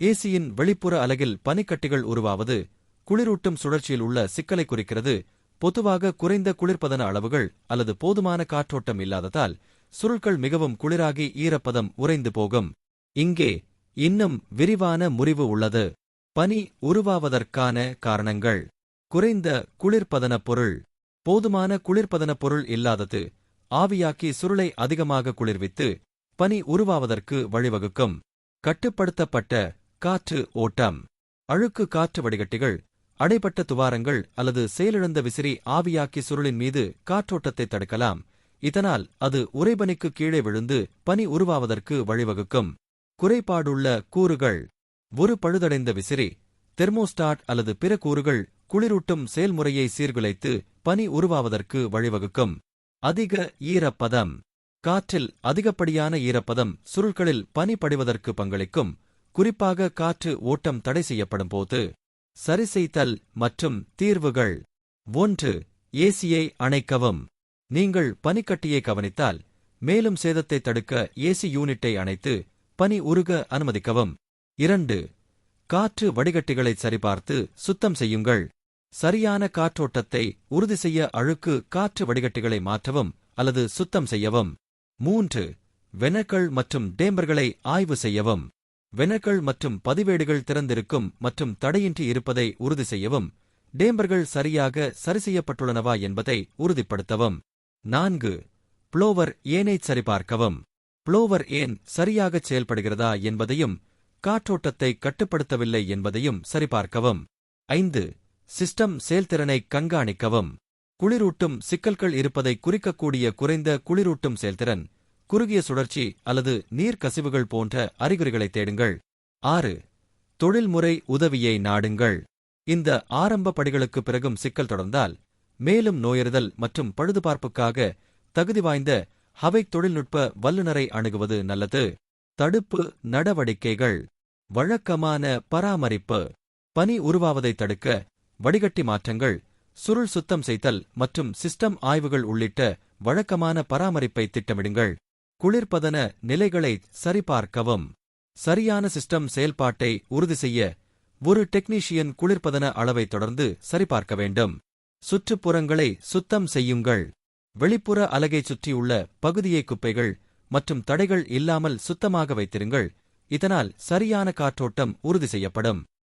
ஏசியின் வெளிப்புற அலகில் பனிக்கட்டிகள் உருவாவது குளிரூட்டும் சுழற்சியில் உள்ள சிக்கலை குறிக்கிறது. பொதுவாக குறைந்த குளிர்பதன அளவுகள் அல்லது போதுமான காற்றோட்டம் இல்லாததால் சுருள்கள் மிகவும் குளிராகி ஈரப்பதம் உறைந்து போகும். இங்கே இன்னும் விரிவான முறிவு உள்ளது. பனி உருவாவதற்கான காரணங்கள். குறைந்த குளிர்பதனப் பொருள். போதுமான குளிர்பதனப் பொருள் இல்லாதது. ஆவியாக்கி சுருளை அதிகமாக குளிர்வித்து பனி உருவாவதற்கு வழிவகுக்கும். கட்டுப்படுத்தப்பட்ட காற்று ஓட்டம். அழுக்கு காற்று வடிகட்டிகள் அடைபட்ட துவாரங்கள் அல்லது செயலிழந்த விசிறி ஆவியாக்கி சுருளின் மீது காற்றோட்டத்தை தடுக்கலாம். இதனால் அது உறைபனிக்கு கீழே விழுந்து பனி உருவாவதற்கு வழிவகுக்கும். குறைபாடுள்ள கூறுகள். ஒரு பழுதடைந்த விசிறி தெர்மோஸ்டாட் அல்லது பிற கூறுகள் குளிரூட்டும் செயல்முறையை சீர்குலைத்து பனி உருவாவதற்கு வழிவகுக்கும். அதிக ஈரப்பதம். காற்றில் அதிகப்படியான ஈரப்பதம் சுருள்களில் பனி படிவதற்கு பங்களிக்கும். குறிப்பாக காற்று ஓட்டம் தடை செய்யப்படும் போது சரிசெய்தல் மற்றும் தீர்வுகள் ஒன்று ஏசியை அணைக்கவும். நீங்கள் பனிக்கட்டியை கவனித்தால் மேலும் சேதத்தை தடுக்க ஏசி யூனிட்டை அணைத்து பனி உருக அனுமதிக்கவும். இரண்டு காற்று வடிகட்டிகளை சரிபார்த்து சுத்தம் செய்யுங்கள். சரியான காற்றோட்டத்தை உறுதி செய்ய அழுக்கு காற்று வடிகட்டிகளை மாற்றவும் அல்லது சுத்தம் செய்யவும். மூன்று வெனக்கள் மற்றும் டேம்பர்களை ஆய்வு செய்யவும். வெனக்கள் மற்றும் பதிவேடுகள் திறந்திருக்கும் மற்றும் தடையின்றி இருப்பதை உறுதி செய்யவும் டேம்பர்கள் சரியாக சரி செய்யப்பட்டுள்ளனவா என்பதை உறுதிப்படுத்தவும். நான்கு புளோவர் ஏனை சரிபார்க்கவும். புளோவர் ஏன் சரியாகச் செயல்படுகிறதா என்பதையும் காற்றோட்டத்தை கட்டுப்படுத்தவில்லை என்பதையும் சரிபார்க்கவும். ஐந்து சிஸ்டம் செயல்திறனை கண்காணிக்கவும். குளிரூட்டும் சிக்கல்கள் இருப்பதை குறிக்கக்கூடிய குறைந்த குளிரூட்டும் செயல்திறன் குறுகிய சுழற்சி அல்லது நீர் கசிவுகள் போன்ற அறிகுறிகளை தேடுங்கள். ஆறு தொழில்முறை உதவியை நாடுங்கள். இந்த ஆரம்ப படிகளுக்கு பிறகும் சிக்கல் தொடர்ந்தால் மேலும் நோயறிதல் மற்றும் பழுதுபார்ப்புக்காக தகுதி வாய்ந்த ஹவை தொழில்நுட்ப வல்லுநரை அணுகுவது நல்லது. தடுப்பு நடவடிக்கைகள். வழக்கமான பராமரிப்பு. பனி உருவாவதை தடுக்க வடிகட்டி மாற்றங்கள். சுருள் சுத்தம் செய்தல் மற்றும் சிஸ்டம் ஆய்வுகள் உள்ளிட்ட வழக்கமான பராமரிப்பை திட்டமிடுங்கள். குளிர்பதன நிலைகளை சரிபார்க்கவும். சரியான சிஸ்டம் செயல்பாட்டை உறுதி செய்ய ஒரு டெக்னீஷியன் குளிர்பதன அளவை தொடர்ந்து சரிபார்க்க வேண்டும். சுற்றுப்புறங்களை சுத்தம் செய்யுங்கள். வெளிப்புற அலகைச் சுற்றியுள்ள பகுதியை குப்பைகள் மற்றும் தடைகள் இல்லாமல் சுத்தமாக வைத்திருங்கள். இதனால் சரியான காற்றோட்டம் உறுதி செய்யப்படும்.